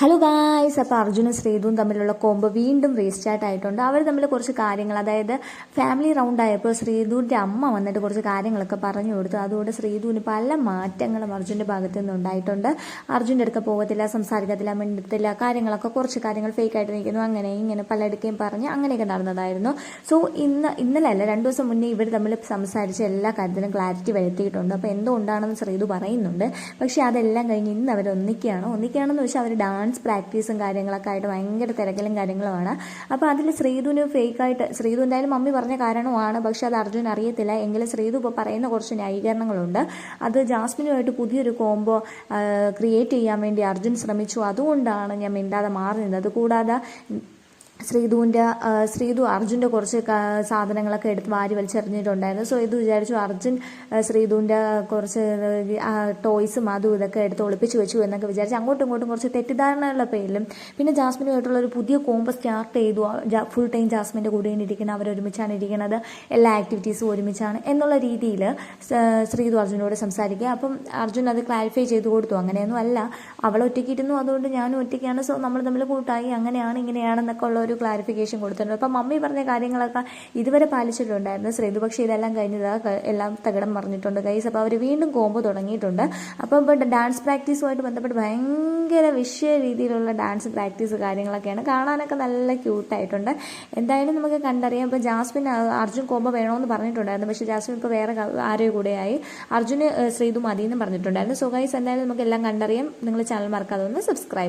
Hello guys അപ്പോൾ അർജുനും ശ്രീതുവും തമ്മിലുള്ള കോമ്പ് വീണ്ടും റീസ്റ്റാർട്ട് ആയിട്ടുണ്ട്. അവർ തമ്മിൽ കുറച്ച് കാര്യങ്ങൾ അതായത് ഫാമിലി റൗണ്ട് ആയപ്പോൾ ശ്രീതുവിന്റെ അമ്മ വന്നിട്ട് കുറച്ച് കാര്യങ്ങളൊക്കെ പറഞ്ഞു കൊടുത്തു. അതുകൊണ്ട് ശ്രീധുവിന് പല മാറ്റങ്ങളും അർജുന്റെ ഭാഗത്തു നിന്നുണ്ടായിട്ടുണ്ട് അർജുന്റെ അടുക്ക പോകത്തില്ല സംസാരിക്കത്തില്ല മിണ്ടത്തില്ല കാര്യങ്ങളൊക്കെ കുറച്ച് കാര്യങ്ങൾ ഫേക്ക് ആയിട്ട് നിൽക്കുന്നു. അങ്ങനെ ഇങ്ങനെ പലയിടക്കുകയും പറഞ്ഞ് അങ്ങനെയൊക്കെ നടന്നതായിരുന്നു. സോ ഇന്ന് ഇന്നലെ അല്ല രണ്ടു ദിവസം മുന്നേ ഇവർ തമ്മിൽ സംസാരിച്ച് എല്ലാ കാര്യത്തിലും ക്ലാരിറ്റി വരുത്തിയിട്ടുണ്ട്. അപ്പോൾ എന്തുകൊണ്ടാണെന്ന് ശ്രീധു പറയുന്നുണ്ട്. പക്ഷേ അതെല്ലാം കഴിഞ്ഞ് ഇന്ന് അവർ ഒന്നിക്കുകയാണ്. ഒന്നിക്കുകയാണെന്ന് വെച്ചാൽ അവർ ഡാൻസ് പ്രാക്ടീസും കാര്യങ്ങളൊക്കെ ആയിട്ട് ഭയങ്കര തിരക്കലും കാര്യങ്ങളുമാണ്. അപ്പോൾ അതിൽ ശ്രീതുവിന് ഫേക്കായിട്ട് ശ്രീതു എന്തായാലും മമ്മി പറഞ്ഞ കാരണമാണ് പക്ഷെ അത് അർജുൻ അറിയത്തില്ല. എങ്കിലും ശ്രീതു ഇപ്പോൾ പറയുന്ന കുറച്ച് ന്യായീകരണങ്ങളുണ്ട്. അത് ജാസ്മിനുമായിട്ട് പുതിയൊരു കോംബോ ക്രിയേറ്റ് ചെയ്യാൻ വേണ്ടി അർജുൻ ശ്രമിച്ചു. അതുകൊണ്ടാണ് ഞാൻ മിണ്ടാതെ മാറി കൂടാതെ ശ്രീധുവിന്റെ ശ്രീധു അർജുന്റെ കുറച്ച് സാധനങ്ങളൊക്കെ എടുത്ത് വാരി വലിച്ചെറിഞ്ഞിട്ടുണ്ടായിരുന്നു. സോ ഇത് വിചാരിച്ചു അർജുൻ ശ്രീധുവിന്റെ കുറച്ച് ടോയ്സും അതും ഇതൊക്കെ എടുത്ത് ഒളിപ്പിച്ച് വെച്ചു എന്നൊക്കെ വിചാരിച്ച് അങ്ങോട്ടും ഇങ്ങോട്ടും കുറച്ച് തെറ്റിദ്ധാരണയുള്ള പേരിലും പിന്നെ ജാസ്മിനുമായിട്ടുള്ള ഒരു പുതിയ കോമ്പ് സ്റ്റാർട്ട് ചെയ്തു. ഫുൾ ടൈം ജാസ്മിന്റെ കൂടെയാണ് ഇരിക്കുന്നത് അവർ ഒരുമിച്ചാണ് ഇരിക്കുന്നത്. എല്ലാ ആക്ടിവിറ്റീസും ഒരുമിച്ചാണ് എന്നുള്ള രീതിയിൽ ശ്രീധു അർജുനോട് സംസാരിക്കുക. അപ്പം അർജുൻ അത് ക്ലാരിഫൈ ചെയ്ത് കൊടുത്തു. അങ്ങനെയൊന്നും അല്ല. അവൾ ഒറ്റയ്ക്കിരുന്നു അതുകൊണ്ട് ഞാനും ഒറ്റയ്ക്കാണ്. സോ നമ്മൾ തമ്മിൽ കൂട്ടായി. അങ്ങനെയാണ് ഇങ്ങനെയാണെന്നൊക്കെ ഉള്ള ഒരു ക്ലാരിഫിക്കേഷൻ കൊടുത്തിട്ടുണ്ട്. അപ്പം മമ്മി പറഞ്ഞ കാര്യങ്ങളൊക്കെ ഇതുവരെ പാലിച്ചിട്ടുണ്ടായിരുന്നു ശ്രീതു പക്ഷേ ഇതെല്ലാം കഴിഞ്ഞത് എല്ലാം തകിടം പറഞ്ഞിട്ടുണ്ട് ഗൈസ് അപ്പോൾ അവർ വീണ്ടും കോമ്പ് തുടങ്ങിയിട്ടുണ്ട്. അപ്പം ഇപ്പോൾ ഡാൻസ് പ്രാക്ടീസുമായിട്ട് ബന്ധപ്പെട്ട് ഭയങ്കര വിഷയ രീതിയിലുള്ള ഡാൻസ് പ്രാക്ടീസ് കാര്യങ്ങളൊക്കെയാണ്. കാണാനൊക്കെ നല്ല ക്യൂട്ടായിട്ടുണ്ട് എന്തായാലും നമുക്ക് കണ്ടറിയാം. ഇപ്പോൾ ജാസ്മിൻ അർജുൻ കോമ്പ് വേണമെന്ന് പറഞ്ഞിട്ടുണ്ടായിരുന്നു. പക്ഷേ ജാസ്മിൻ ഇപ്പോൾ വേറെ ആരോ കൂടെയായി. അർജുന് ശ്രീതു മതി എന്ന് പറഞ്ഞിട്ടുണ്ടായിരുന്നു. സോ ഗൈസ് എന്തായാലും നമുക്ക് എല്ലാം കണ്ടറിയാം. നിങ്ങൾ ചാനൽ മറക്കാതെ ഒന്ന് സബ്സ്ക്രൈബ്